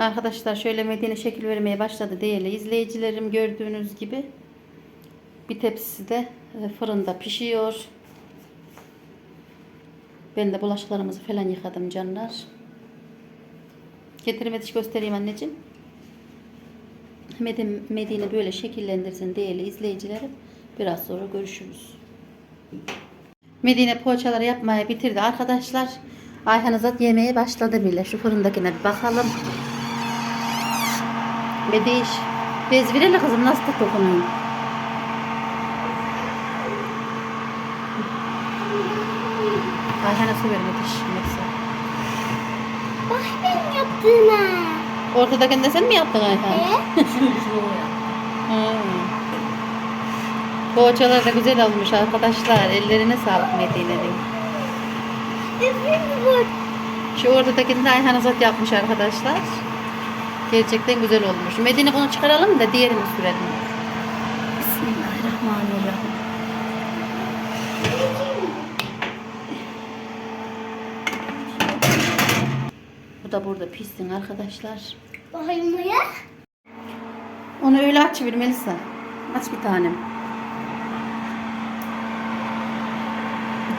Arkadaşlar şöyle Medine şekil vermeye başladı değerli izleyicilerim gördüğünüz gibi. Bir tepsisi de e, fırında pişiyor. Ben de bulaşıklarımızı falan yıkadım canlar. Getirip yetiş göstereyim anneciğim. Medine, böyle şekillendirsin değerli izleyicilerim. Biraz sonra görüşürüz. Medine poğaçaları yapmaya bitirdi arkadaşlar. Ayhan Azat yemeye başladı bile. Şu fırındakine bir bakalım. Mediş. Bez verelim kızım nasıl da dokunuyor. Ayhan'a su ver. Yoksa. Bak benim yaptığıma. Ortadakini de sen mi yaptın Ayhan? E? Ha. Poğaçalar da güzel olmuş arkadaşlar. Ellerine sağlık Medine'nin. Şu ortadakini de Ayhan Azat yapmış arkadaşlar. Gerçekten güzel olmuş. Medine bunu çıkaralım da diğerini sürelim. Bismillahirrahmanirrahim. Bu da burada pişsin arkadaşlar. Bakayım. Onu öyle aç bir Melisa. Aç bir tanem.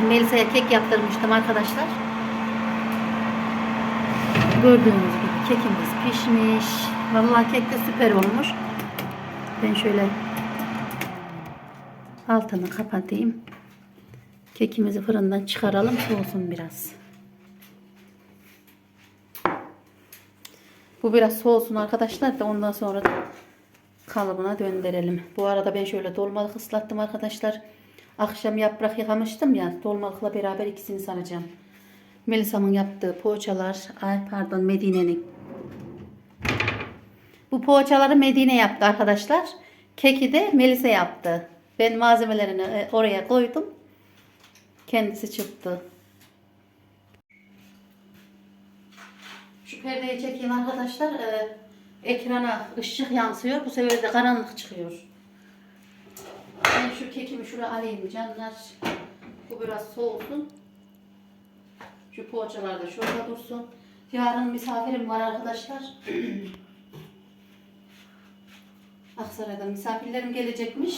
Melisa'ya kek yaptırmıştım arkadaşlar. Gördüğünüz gibi kekimiz pişmiş. Vallahi kek de süper olmuş. Ben şöyle altını kapatayım. Kekimizi fırından çıkaralım soğusun biraz. Bu biraz soğusun arkadaşlar da ondan sonra da kalıbına döndürelim. Bu arada ben şöyle dolmalık ıslattım arkadaşlar. Akşam yaprak yıkamıştım ya. Dolmalıkla beraber ikisini saracağım. Melisa'mın yaptığı poğaçalar. Ay pardon Medine'nin. Bu poğaçaları Medine yaptı arkadaşlar. Keki de Melisa yaptı. Ben malzemelerini e, oraya koydum. Kendisi çıktı. Şu perdeyi çekeyim arkadaşlar. Ee, ekrana ışık yansıyor. Bu sefer de karanlık çıkıyor. Ben şu kekimi şuraya alayım canlar. Bu biraz soğusun. Şu poğaçalar da şurada dursun. Yarın misafirim var arkadaşlar. Aksaray'dan misafirlerim gelecekmiş.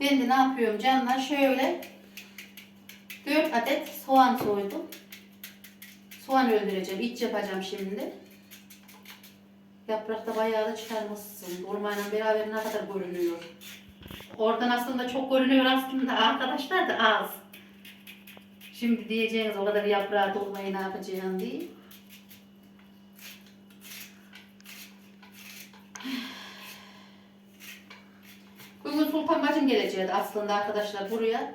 Ben de ne yapıyorum canlar? Şöyle 4 adet soğan soydum. Soğan öldüreceğim. İç yapacağım şimdi. Yaprakta bayağı da çıkarmışsın. Dolmayla beraber ne kadar görünüyor. Oradan aslında çok görünüyor aslında arkadaşlar da az. Şimdi diyeceğiniz o kadar yaprağı dolmayı ne yapacağım diye. Bugün Sultan bacım gelecekti aslında arkadaşlar buraya.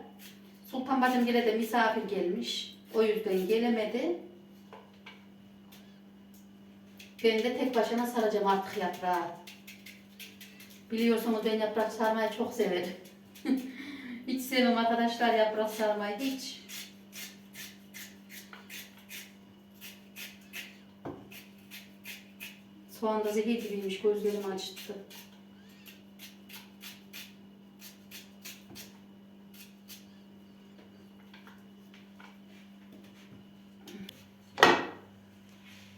Sultan bacım gele de misafir gelmiş. O yüzden gelemedi. Ben de tek başına saracağım artık yaprağı. Biliyorsunuz ben yaprak sarmayı çok severim. hiç sevmem arkadaşlar yaprak sarmayı hiç. Soğan da zehir gibiymiş gözlerimi açtı.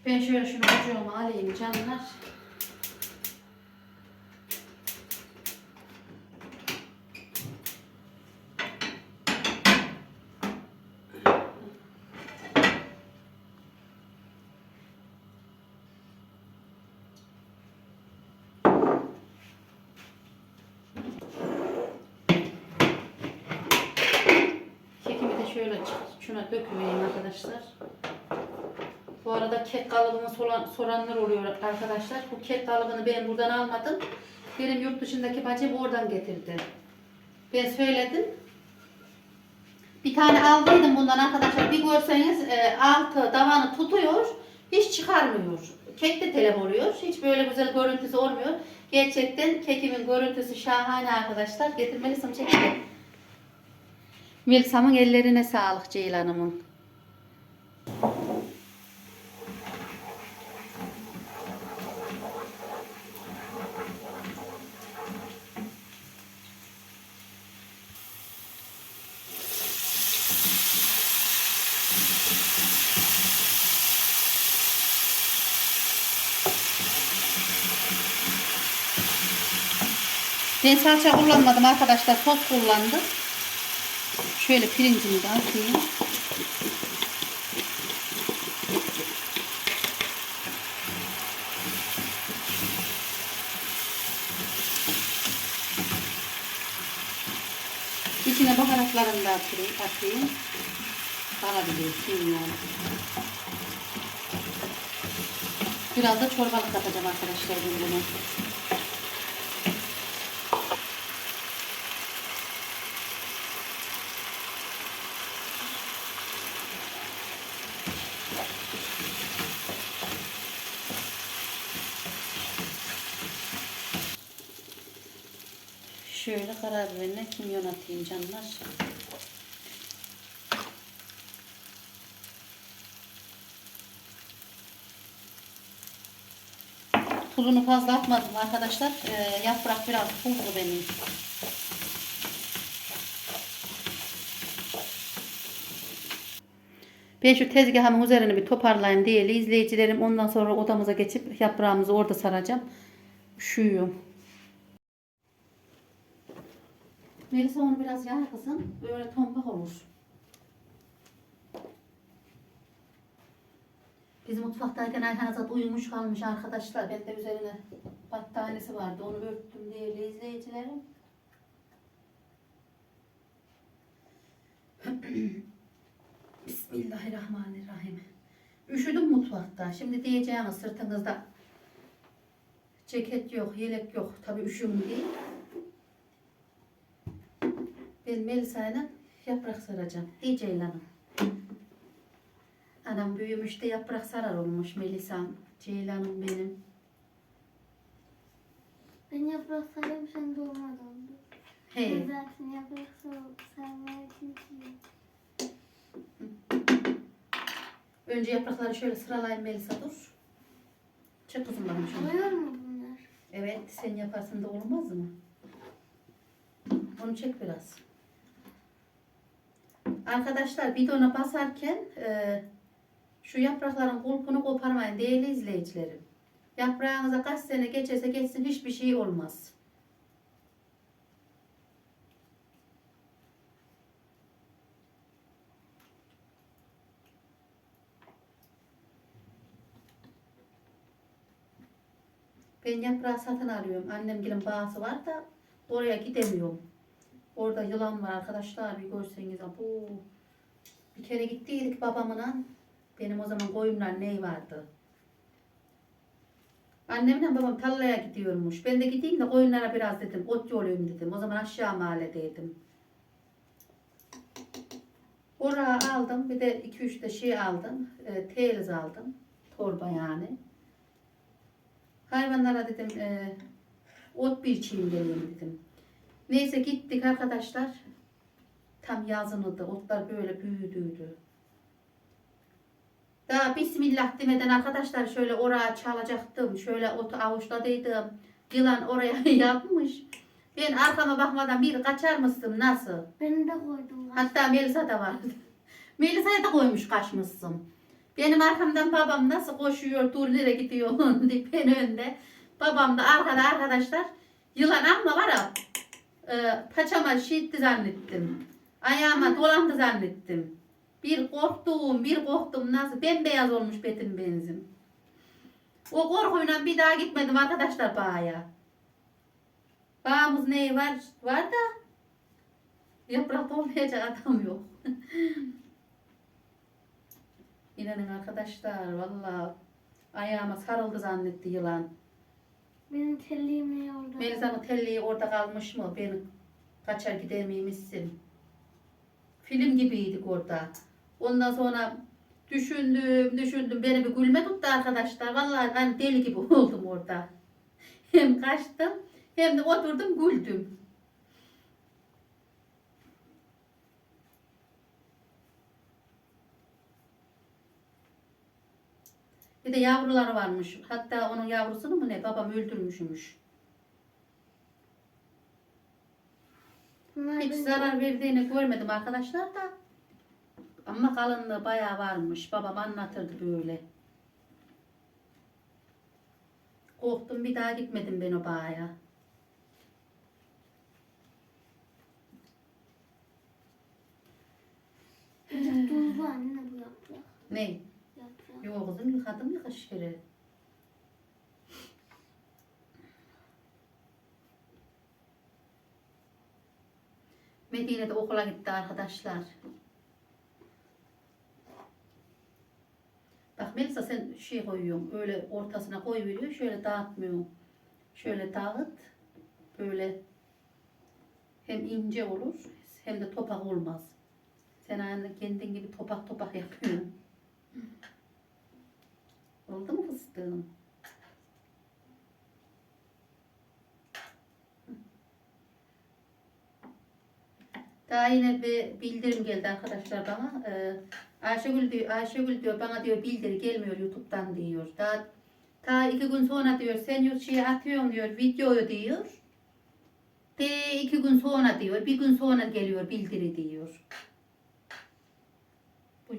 Ben şöyle şunu ucuğuma alayım canlar. Şöyle şuna döküvereyim arkadaşlar. Bu arada kek kalıbımı soran, soranlar oluyor arkadaşlar. Bu kek kalıbını ben buradan almadım. Benim yurt dışındaki bacım oradan getirdi. Ben söyledim. Bir tane aldıydım bundan arkadaşlar. Bir görseniz e, altı davanı tutuyor. Hiç çıkarmıyor. Kek de telef oluyor. Hiç böyle güzel görüntüsü olmuyor. Gerçekten kekimin görüntüsü şahane arkadaşlar. Getirmelisin çekti. Milsam'ın ellerine sağlık Ceylan'ımın. Ben salça kullanmadım arkadaşlar. Sos kullandım. Şöyle pirincimi de atayım. İçine baharatlarını da atayım. atayım. Karabiber, kimyon. Biraz da çorbalık katacağım arkadaşlar bunu. Şöyle karabiberine kimyon atayım canlar. Tuzunu fazla atmadım arkadaşlar. Ee, yaprak biraz tuzlu benim. Ben şu tezgahımın üzerini bir toparlayayım değerli izleyicilerim. Ondan sonra odamıza geçip yaprağımızı orada saracağım. Üşüyorum. Melisa onu biraz yağ kızım. Böyle tombak olur. Biz mutfaktayken Ayhan Azat uyumuş kalmış arkadaşlar. Ben de üzerine battaniyesi vardı. Onu örttüm değerli izleyicilerim. Bismillahirrahmanirrahim. Üşüdüm mutfakta. Şimdi diyeceğim sırtınızda ceket yok, yelek yok. Tabii üşüyorum değil. Ben Melisa'yla yaprak saracağım. İyi Ceylan'ım. Anam büyümüş de yaprak sarar olmuş Melisa'm. Ceylan'ım benim. Ben yaprak sarayım sen doğmadın. Hey. Ben zaten yaprak sar- sarmayı bilmiyorum. Önce yaprakları şöyle sıralayın Melisa dur. Çık kızım bana şunu. Oluyor mu bunlar? Evet sen yaparsın da olmaz mı? Onu çek biraz. Arkadaşlar bidona basarken e, şu yaprakların kulpunu koparmayın değerli izleyicilerim. Yaprağınıza kaç sene geçerse geçsin hiçbir şey olmaz. Ben yaprağı satın alıyorum. Annemgilin bağısı var da oraya gidemiyorum. Orada yılan var arkadaşlar bir görseniz. Bu bir kere gittiydik babamla. Benim o zaman koyunlar ney vardı. Annemle babam tarlaya gidiyormuş. Ben de gideyim de koyunlara biraz dedim. Ot yolayım dedim. O zaman aşağı mahalledeydim. Oraya aldım. Bir de 2-3 de şey aldım. E, teyliz aldım. Torba yani. Hayvanlara dedim e, ot biçeyim geleyim dedim. Neyse gittik arkadaşlar. Tam yazınıydı. Otlar böyle büyüdüydü. Daha bismillah demeden arkadaşlar şöyle oraya çalacaktım. Şöyle otu avuçladıydım. Yılan oraya yatmış. Ben arkama bakmadan bir kaçar mısın nasıl? Ben de koydum. Hatta Melisa da vardı. Melisa'ya da koymuş kaçmışsın. Benim arkamdan babam nasıl koşuyor, dur nereye gidiyor ben önde. Babam da arkada arkadaşlar. Yılan amma var ya, e, paçama şiitti zannettim. Ayağıma dolandı zannettim. Bir korktum, bir korktum nasıl bembeyaz olmuş betim benzin. O korkuyla bir daha gitmedim arkadaşlar bağa. Bağımız neyi var? Var da Yaprak olmayacak adam yok. İnanın arkadaşlar valla ayağıma sarıldı zannetti yılan. Benim telliğim ne oldu? Melisa'nın telliği orada kalmış mı? Ben kaçar gider miymişsin? Film gibiydik orada. Ondan sonra düşündüm düşündüm. Beni bir gülme tuttu arkadaşlar. Vallahi ben deli gibi oldum orada. Hem kaçtım hem de oturdum güldüm. Bir de yavruları varmış. Hatta onun yavrusunu mu ne babam öldürmüşmüş. Hiç zarar verdiğini görmedim arkadaşlar da. Ama kalınlığı bayağı varmış. Babam anlatırdı böyle. Korktum bir daha gitmedim ben o bağa. Azıcık tuzlu anne bu yaprak. Ne? Yok kızım yıkadım ya kaç kere. Medine'de okula gitti arkadaşlar. Bak Melisa sen şey koyuyorsun öyle ortasına koy şöyle dağıtmıyorsun. Şöyle dağıt böyle hem ince olur hem de topak olmaz. Sen aynı kendin gibi topak topak yapıyorsun. Oldu mu fıstığım? Daha yine bir bildirim geldi arkadaşlar bana. Ee, Ayşegül diyor, Ayşegül diyor bana diyor bildiri gelmiyor YouTube'dan diyor. Daha ta iki gün sonra diyor sen yurt şeyi atıyorsun diyor videoyu diyor. De iki gün sonra diyor bir gün sonra geliyor bildiri diyor.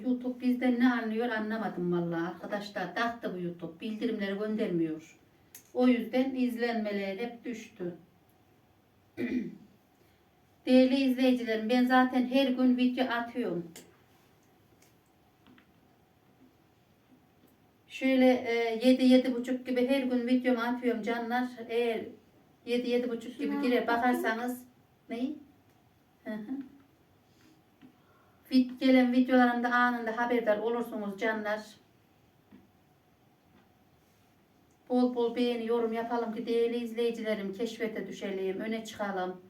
YouTube bizden ne anlıyor anlamadım vallahi arkadaşlar. Taktı bu YouTube. Bildirimleri göndermiyor. O yüzden izlenmeler hep düştü. Değerli izleyicilerim ben zaten her gün video atıyorum. Şöyle e, 7 buçuk gibi her gün videomu atıyorum canlar. Eğer 7 buçuk gibi girer bakarsanız neyi? Hı hı. Gelen videolarımda anında haberdar olursunuz canlar. Bol bol beğeni, yorum yapalım ki değerli izleyicilerim keşfete düşelim, öne çıkalım.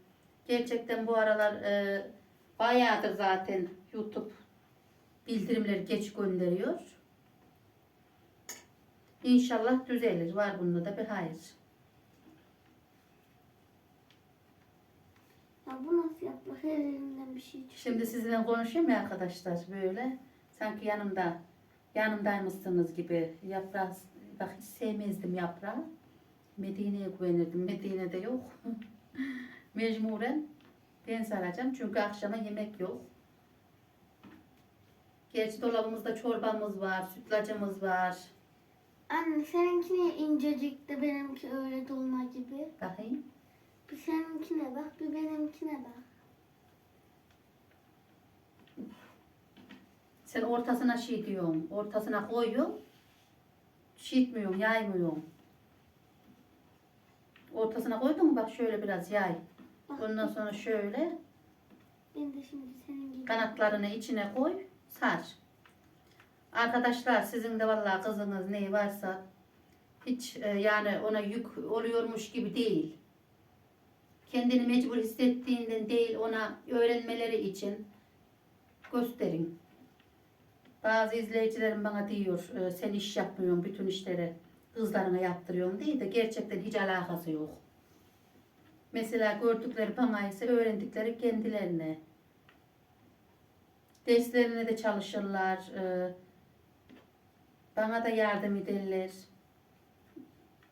Gerçekten bu aralar e, bayağıdır zaten YouTube bildirimleri geç gönderiyor. İnşallah düzelir. Var bunda da bir hayır. Ya bu nasıl yaprak? Her elimden bir şey çıkıyor. Şimdi sizinle konuşayım ya arkadaşlar böyle. Sanki yanımda yanımdaymışsınız gibi. Yaprağı bak hiç sevmezdim yaprağı. Medine'ye güvenirdim. Medine'de yok. Mecburen ben saracağım. Çünkü akşama yemek yok. Gerçi dolabımızda çorbamız var, sütlacımız var. Anne seninki niye incecik de benimki öyle dolma gibi? Bakayım. Bir seninkine bak, bir benimkine bak. Sen ortasına şey diyorsun, ortasına koyuyorsun, şişitmiyorsun, yaymıyorsun. Ortasına koydun mu bak şöyle biraz yay. Bak, Ondan sonra şöyle ben de şimdi senin gibi. kanatlarını içine koy, sar. Arkadaşlar sizin de vallahi kızınız neyi varsa hiç e, yani ona yük oluyormuş gibi değil. Kendini mecbur hissettiğinden değil ona öğrenmeleri için gösterin. Bazı izleyicilerim bana diyor e, sen iş yapmıyorsun bütün işleri kızlarına yaptırıyorsun değil de gerçekten hiç alakası yok. Mesela gördükleri bana ise öğrendikleri kendilerine. Derslerine de çalışırlar. e, Bana da yardım ederler.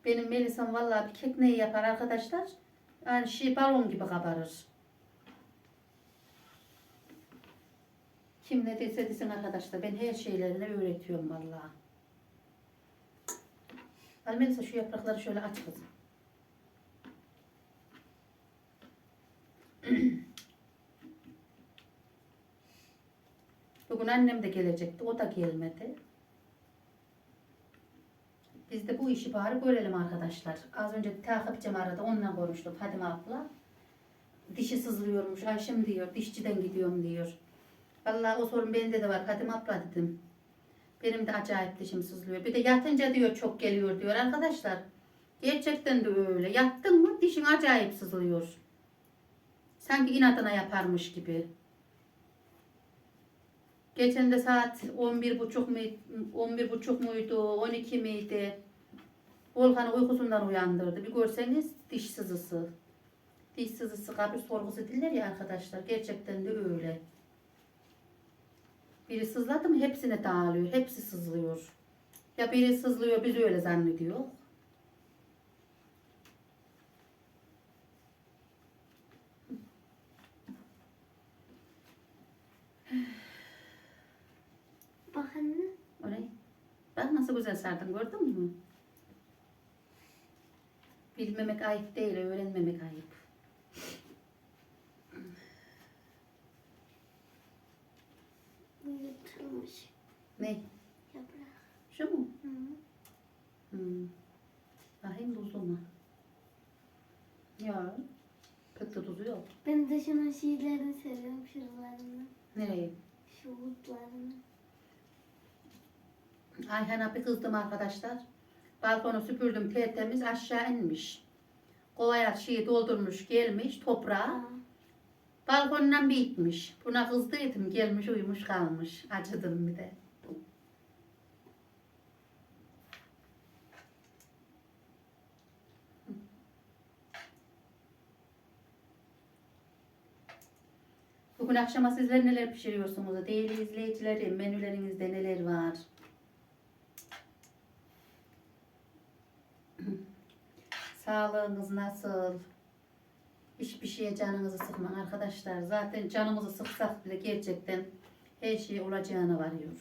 Benim Melisa'm vallahi bir kek neyi yapar arkadaşlar? Yani şey balon gibi kabarır. Kim ne dese desin arkadaşlar ben her şeylerini öğretiyorum vallahi. Al Melisa şu yaprakları şöyle aç kızım. Bugün annem de gelecekti. O da gelmedi. Biz de bu işi bari görelim arkadaşlar. Az önce takipçim aradı. Onunla konuştum. Fadime abla. Dişi sızlıyormuş. Ayşem diyor. Dişçiden gidiyorum diyor. Vallahi o sorun bende de var. Fadime abla dedim. Benim de acayip dişim sızlıyor. Bir de yatınca diyor çok geliyor diyor arkadaşlar. Gerçekten de öyle. Yattın mı dişin acayip sızlıyor. Sanki inadına yaparmış gibi. Geçen de saat 11 buçuk mu 11 buçuk muydu 12 miydi? Volkan'ı uykusundan uyandırdı. Bir görseniz diş sızısı. Diş sızısı kabir sorgusu diller ya arkadaşlar. Gerçekten de öyle. Biri sızladı mı hepsine dağılıyor. Hepsi sızlıyor. Ya biri sızlıyor biz öyle zannediyor. nasıl güzel sardın gördün mü? Bilmemek ayıp değil, öğrenmemek ayıp. Yırtılmış. Ne? Yaprak. Şu mu? Hı -hı. Hmm. Bakayım buzluğuna. Ya. Pek de tuzu yok. Ben de şunun şeylerini seviyorum şuralarını. Nereye? Şu butlarını. Ayhan abi kızdım arkadaşlar. Balkonu süpürdüm tertemiz aşağı inmiş. Kovaya şeyi doldurmuş gelmiş toprağa. Balkondan bir itmiş. Buna kızdıydım gelmiş uyumuş kalmış. Acıdım bir de. Bugün akşama sizler neler pişiriyorsunuz? Değerli izleyicilerim, menülerinizde neler var? Sağlığınız nasıl? Hiçbir şeye canınızı sıkmayın arkadaşlar. Zaten canımızı sıksak bile gerçekten her şey olacağına varıyor.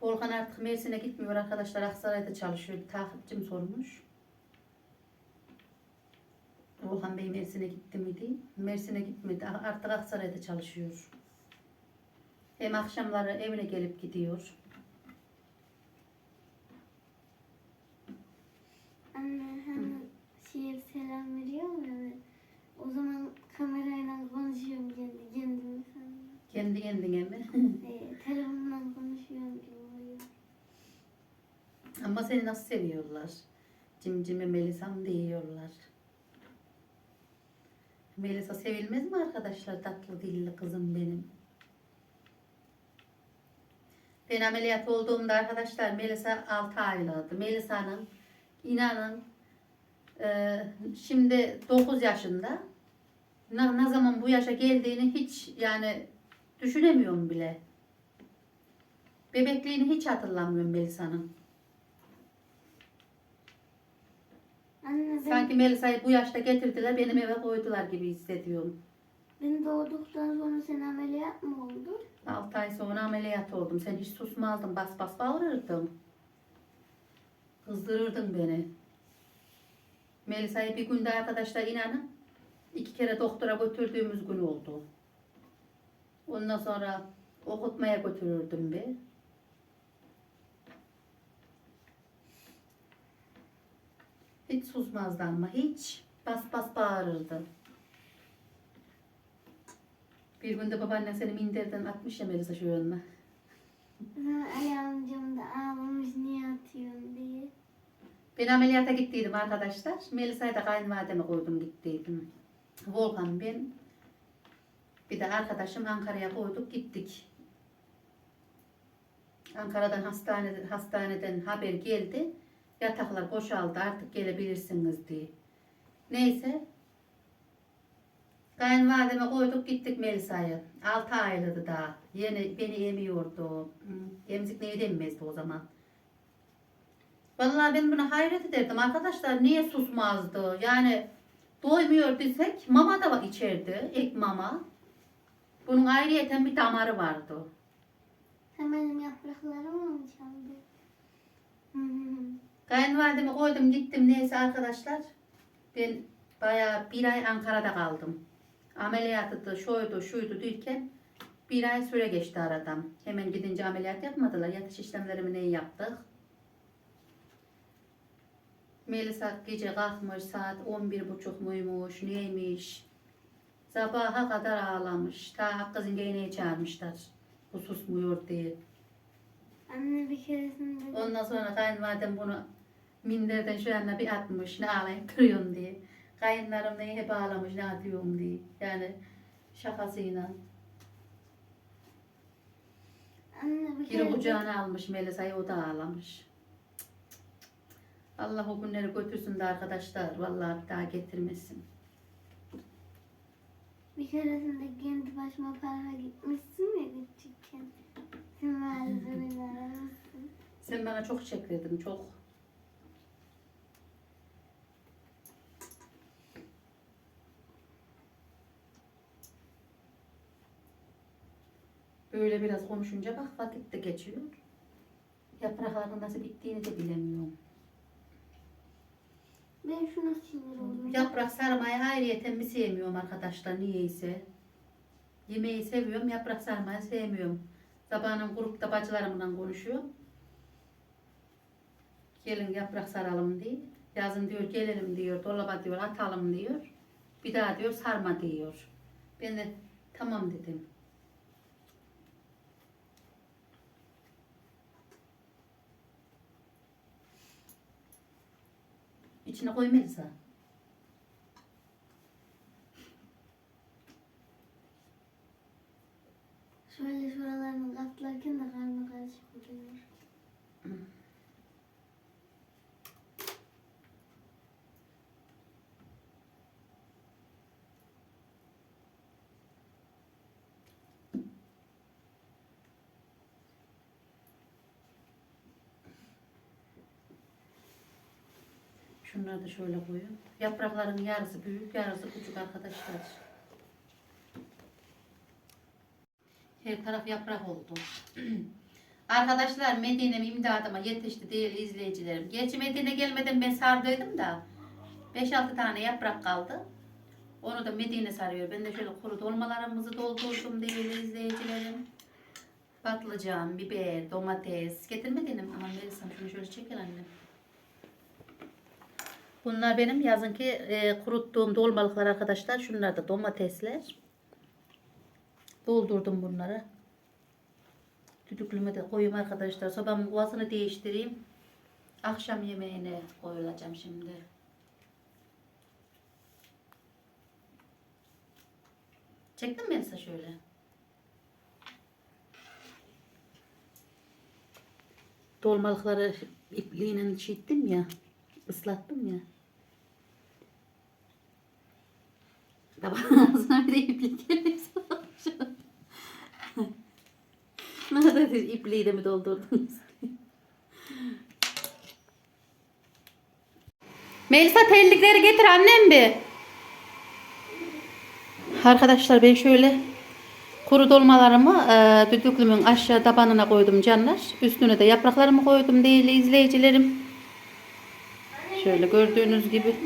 Volkan artık Mersin'e gitmiyor arkadaşlar. Aksaray'da çalışıyor. Bir takipçim sormuş. Volkan Bey Mersin'e gitti miydi? Mersin'e gitmedi. Artık Aksaray'da çalışıyor. Hem akşamları evine gelip gidiyor. Anne hani şeye selam veriyor mu? O zaman kamerayla konuşuyorum kendi kendime sanırım. Kendi kendine mi? Ee, telefonla konuşuyorum gibi oluyor. Ama seni nasıl seviyorlar? Cimcime Melisa'm diyorlar. Melisa sevilmez mi arkadaşlar? Tatlı dilli kızım benim. Ben ameliyat olduğumda arkadaşlar Melisa 6 aylıydı. Melisa'nın inanın e, şimdi 9 yaşında. Ne, ne zaman bu yaşa geldiğini hiç yani düşünemiyorum bile. Bebekliğini hiç hatırlamıyorum Melisa'nın. Anne ben, Sanki Melisa'yı bu yaşta getirdiler benim eve koydular gibi hissediyorum. ben doğduktan sonra sen ameliyat mı oldun? 6 ay sonra ameliyat oldum. Sen hiç susmazdın. Bas bas bağırırdın. Kızdırırdın beni. Melisa'yı bir günde arkadaşlar inanın iki kere doktora götürdüğümüz gün oldu. Ondan sonra okutmaya götürürdüm bir. Hiç susmazdı ama hiç. Bas bas bağırırdı. Bir günde babaanne seni minderden atmış ya Melisa şu önüne. Sonra ayağım camda ağlamış niye atıyorsun diye. Ben ameliyata gittiydim arkadaşlar. Melisa'yı da kayınvalideme koydum gittiydim. Volkan ben bir de arkadaşım Ankara'ya koyduk gittik. Ankara'dan hastane, hastaneden haber geldi. Yataklar boşaldı artık gelebilirsiniz diye. Neyse. Kayınvalideme koyduk gittik Melisa'yı. 6 aylıdı daha. Yeni beni emiyordu. Emzik neyi denmezdi o zaman. Vallahi ben buna hayret ederdim. Arkadaşlar niye susmazdı? Yani doymuyor desek mama da var içeride. Ek mama. Bunun ayrıyeten bir damarı vardı. Sen benim yapraklarımı mı çaldın? Kayınvalideme koydum gittim neyse arkadaşlar. Ben bayağı bir ay Ankara'da kaldım. Ameliyatıdı, şuydu, şuydu derken bir ay süre geçti aradan. Hemen gidince ameliyat yapmadılar. Yatış işlemlerimi neyi yaptık? Melisa gece kalkmış saat 11.30 muymuş neymiş. Sabaha kadar ağlamış. Ta kızın iğneyi çağırmışlar. Bu susmuyor diye. Anne bir keresinde Ondan sonra kayınvalidem bunu minderden şu yana bir atmış ne ağlayıp duruyorsun diye. Kayınlarım da hep ağlamış ne atıyorum diye. Yani şakasıyla. Anne bir Biri kucağına almış Melisa'yı o da ağlamış. Allah o günleri götürsün de arkadaşlar. Vallahi bir daha getirmesin. bir keresinde kendi başıma parka gitmişsin ya küçükken. Sen aramışsın. Bana çok çekirdin çok. Böyle biraz konuşunca bak vakit de geçiyor. Yaprakların nasıl bittiğini de bilemiyorum. Ben şuna sinir oldum. Yaprak sarmayı ayrıyeten mi sevmiyorum arkadaşlar niyeyse. Yemeği seviyorum, yaprak sarmayı sevmiyorum. Sabahın grupta bacılarımla konuşuyorum. Gelin yaprak saralım diye. Yazın diyor gelelim diyor, dolaba diyor atalım diyor. Bir daha diyor sarma diyor. Ben de tamam dedim. İçine koy Melisa. Şöyle şuralarını katlarken de karnı karışık oluyor. Şunları da şöyle koyun. Yaprakların yarısı büyük, yarısı küçük arkadaşlar. Her taraf yaprak oldu. arkadaşlar Medine'm imdadıma yetişti değerli izleyicilerim. Gerçi Medine gelmeden ben sardıydım da 5-6 tane yaprak kaldı. Onu da Medine sarıyor. Ben de şöyle kuru dolmalarımızı doldurdum değerli izleyicilerim. Patlıcan, biber, domates. Getirmedin mi? Aman verirsem şunu şöyle çeker annem. Bunlar benim yazınki e, kuruttuğum dolmalıklar arkadaşlar. Şunlar da domatesler. Doldurdum bunları. Düdüklüme de koyayım arkadaşlar. Sobamın kovasını değiştireyim. Akşam yemeğine koyulacağım şimdi. Çektin mi Elsa şöyle? Dolmalıkları ipliğine çiğittim ya. Islattım ya. Tabanın ağzına bir de iplik geliyor. Nerede ipliği de mi doldurdunuz? Melisa terlikleri getir annem bir. Arkadaşlar ben şöyle kuru dolmalarımı e, düdüklümün aşağı tabanına koydum canlar. Üstüne de yapraklarımı koydum değerli izleyicilerim. Şöyle gördüğünüz gibi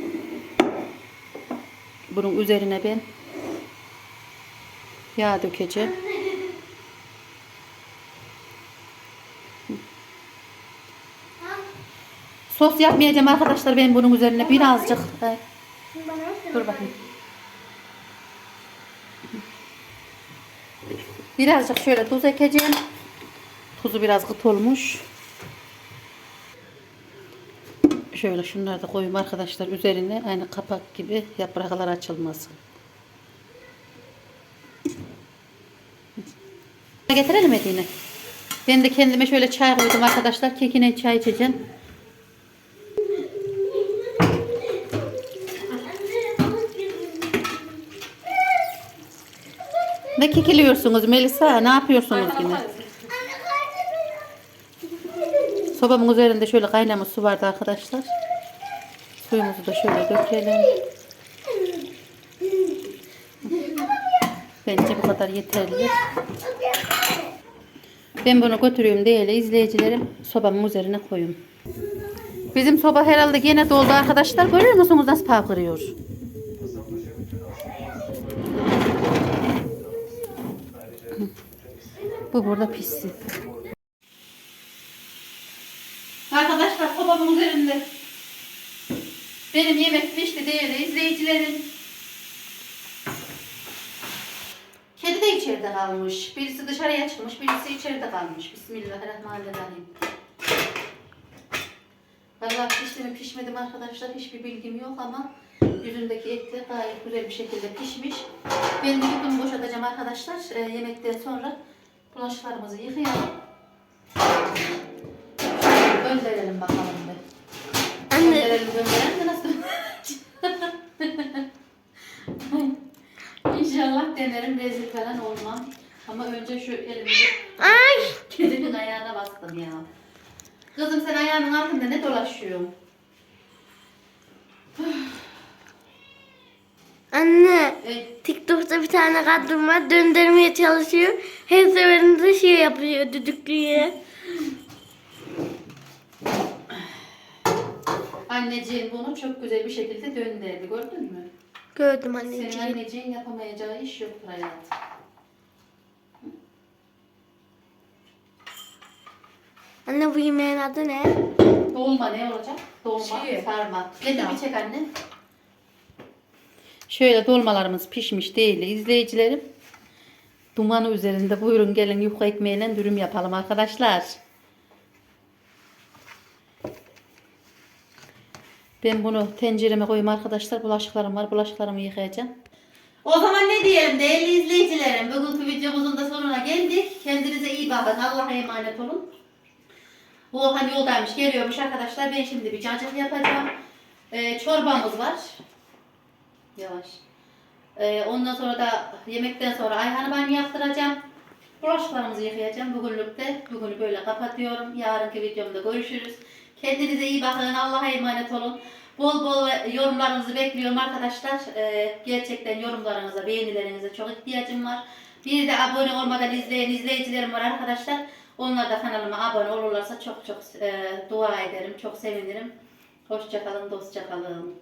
bunun üzerine ben yağ dökeceğim. Sos yapmayacağım arkadaşlar ben bunun üzerine birazcık. Dur bakayım. Birazcık şöyle tuz ekeceğim. Tuzu biraz kıt olmuş. Şöyle şunları da koyayım arkadaşlar üzerine aynı kapak gibi yapraklar açılmasın. Getirelim Medine. Ben de kendime şöyle çay koydum arkadaşlar. Kekine çay içeceğim. Ne kekiliyorsunuz Melisa? Ne yapıyorsunuz yine? Sobamın üzerinde şöyle kaynamış su vardı arkadaşlar. Suyumuzu da şöyle dökelim. Bence bu kadar yeterli. Ben bunu götürüyorum değerli izleyicilerim. Sobamın üzerine koyayım. Bizim soba herhalde gene doldu arkadaşlar. Görüyor musunuz nasıl parkırıyor? Bu burada pişsin. Sobamın üzerinde benim yemek pişti değerli izleyicilerim. Kedi de içeride kalmış. Birisi dışarıya çıkmış, birisi içeride kalmış. Bismillahirrahmanirrahim. Vallahi pişti mi pişmedi mi arkadaşlar hiçbir bilgim yok ama yüzündeki etler gayet güzel bir şekilde pişmiş. Ben de yudum boşaltacağım arkadaşlar. Ee, yemekten sonra bulaşıklarımızı yıkayalım. Gönderelim bakalım bir. Anne. Gönderelim gönderelim de nasıl İnşallah denerim rezil falan olmam. Ama önce şu elimizi Ay. kedinin ayağına bastım ya. Kızım sen ayağının altında ne dolaşıyorsun? Anne. E, TikTok'ta bir tane kadın var döndürmeye çalışıyor. Her seferinde şey yapıyor düdüklüye. Ay anneciğin bunu çok güzel bir şekilde döndürdü. Gördün mü? Gördüm Senin anneciğim. anneciğin yapamayacağı iş yoktur hayatım. Anne bu yemeğin adı ne? Dolma ne olacak? Dolma, Şey, sarma. Ne pilav. bir çek anne. Şöyle dolmalarımız pişmiş değil izleyicilerim. Dumanı üzerinde buyurun gelin yufka ekmeğiyle dürüm yapalım arkadaşlar. Ben bunu tencereme koyayım arkadaşlar. Bulaşıklarım var. Bulaşıklarımı yıkayacağım. O zaman ne diyelim değerli izleyicilerim. Bugünkü videomuzun da sonuna geldik. Kendinize iyi bakın. Allah'a emanet olun. Volkan yoldaymış, geliyormuş arkadaşlar. Ben şimdi bir cacık yapacağım. Ee, çorbamız var. Yavaş. Ee, ondan sonra da yemekten sonra Ayhan'ı banyo yaptıracağım. Bulaşıklarımızı yıkayacağım. Bugünlük de bugünü böyle kapatıyorum. Yarınki videomda görüşürüz. Kendinize iyi bakın. Allah'a emanet olun. Bol bol yorumlarınızı bekliyorum arkadaşlar. Ee, gerçekten yorumlarınıza, beğenilerinize çok ihtiyacım var. Bir de abone olmadan izleyen izleyicilerim var arkadaşlar. Onlar da kanalıma abone olurlarsa çok çok e, dua ederim, çok sevinirim. Hoşçakalın, dostça kalın.